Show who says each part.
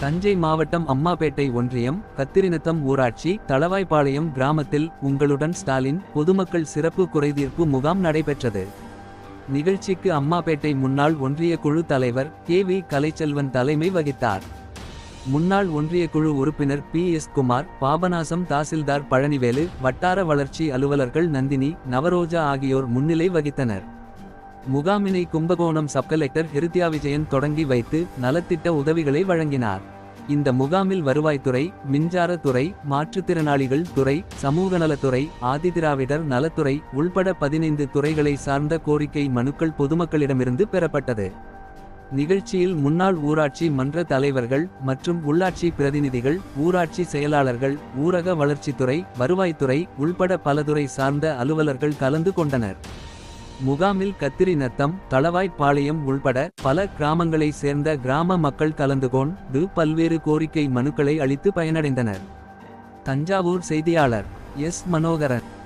Speaker 1: தஞ்சை மாவட்டம் அம்மாபேட்டை ஒன்றியம் கத்திரிநத்தம் ஊராட்சி தளவாய்பாளையம் கிராமத்தில் உங்களுடன் ஸ்டாலின் பொதுமக்கள் சிறப்பு குறைதீர்ப்பு முகாம் நடைபெற்றது. நிகழ்ச்சிக்கு அம்மாபேட்டை முன்னாள் ஒன்றிய குழு தலைவர் கே வி கலைச்செல்வன் தலைமை வகித்தார். முன்னாள் ஒன்றிய குழு உறுப்பினர் பி எஸ் குமார் பாபநாசம் தாசில்தார் பழனிவேலு வட்டார வளர்ச்சி அலுவலர்கள் நந்தினி நவரோஜா ஆகியோர் முன்னிலை வகித்தனர். முகாமினை கும்பகோணம் சப் கலெக்டர் ஹிருத்யா விஜயன் தொடங்கி வைத்து நலத்திட்ட உதவிகளை வழங்கினார். இந்த முகாமில் வருவாய்த்துறை மின்சாரத்துறை மாற்றுத்திறனாளிகள் துறை சமூகநலத்துறை ஆதிதிராவிடர் நலத்துறை உள்பட பதினைந்து துறைகளை சார்ந்த கோரிக்கை மனுக்கள் பொதுமக்களிடமிருந்து பெறப்பட்டது. நிகழ்ச்சியில் முன்னாள் ஊராட்சி மன்ற தலைவர்கள் மற்றும் உள்ளாட்சி பிரதிநிதிகள் ஊராட்சி செயலாளர்கள் ஊரக வளர்ச்சித்துறை வருவாய்த்துறை உள்பட பலதுறை சார்ந்த அலுவலர்கள் கலந்து கொண்டனர். முகாமில் கத்திரி நத்தம் தளவாய்ப்பாளையம் உள்பட பல கிராமங்களை சேர்ந்த கிராம மக்கள் கலந்து கொண்டு பல்வேறு கோரிக்கை மனுக்களை அளித்து பயனடைந்தனர். தஞ்சாவூர் செய்தியாளர் எஸ். மனோகரன்.